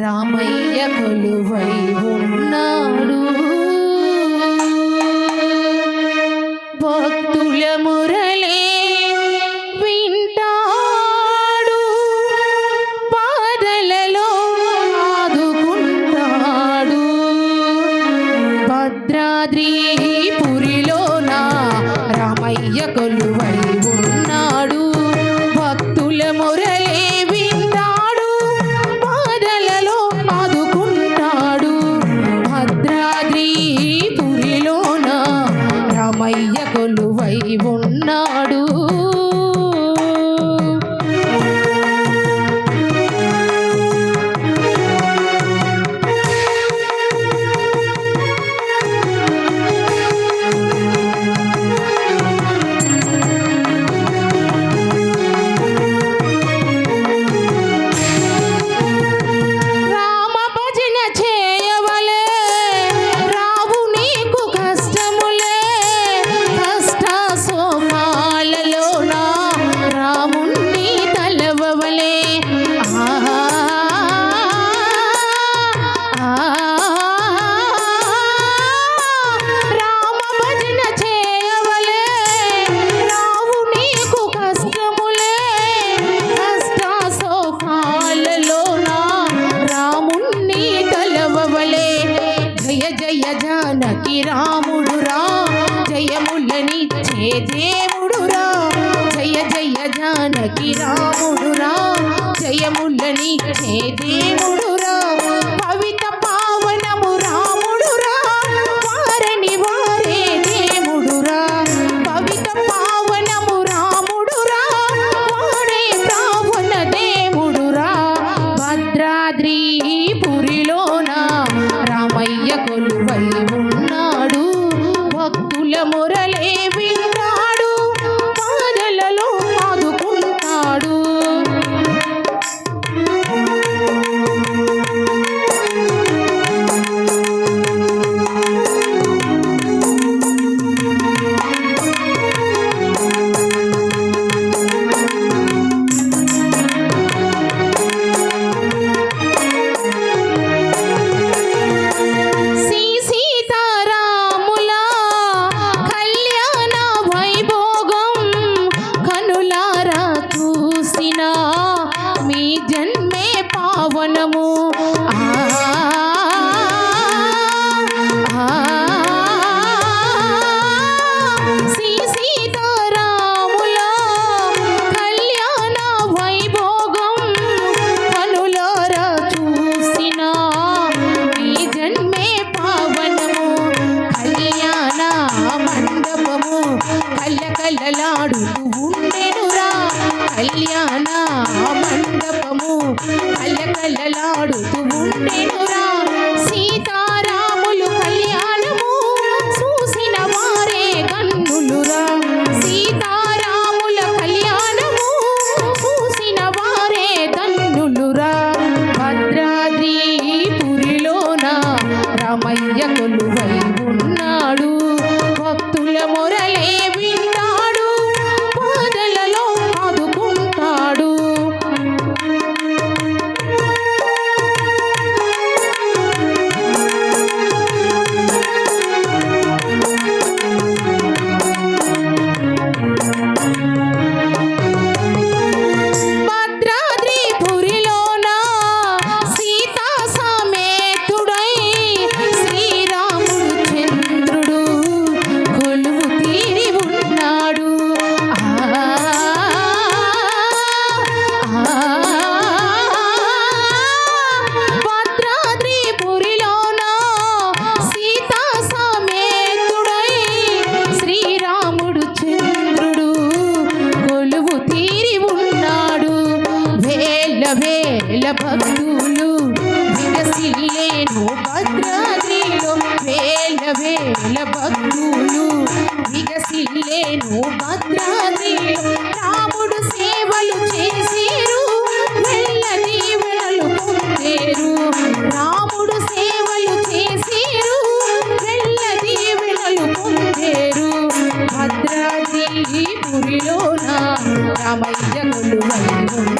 రామయ్య కొలువై ఉన్నాడు. భక్తుల మురళి వింటాడు. పాదలలో ఆదుకుంటాడు. భద్రాద్రి కొలువై ఉన్నాడు. జయములనిచ్చే దేవుడు రా పవిత పావనము రాముడు రా వారని వారే దేవుడు రా పవిత పావనము రాముడు రా వాడే ప్రావణ దేవుడు రా భద్రాద్రి పురిలోన రామయ్య కొలువై ఉన్నాడు. భక్తుల మొరలే పావనము కళ్ళ కళ్ళలాడుతూ సీతారాములు కళ్యాణము చూసిన వారే కన్నులురా. సీతారాముల కళ్యాణము చూసిన వారే కన్నులురా. భద్రాద్రి పురిలోన రామయ్య కొలువై ఉన్నాడు. భక్తుల మొరలే వింటాడు ఈ పురిలోన రామయ్య కొలువై ఉన్నాడు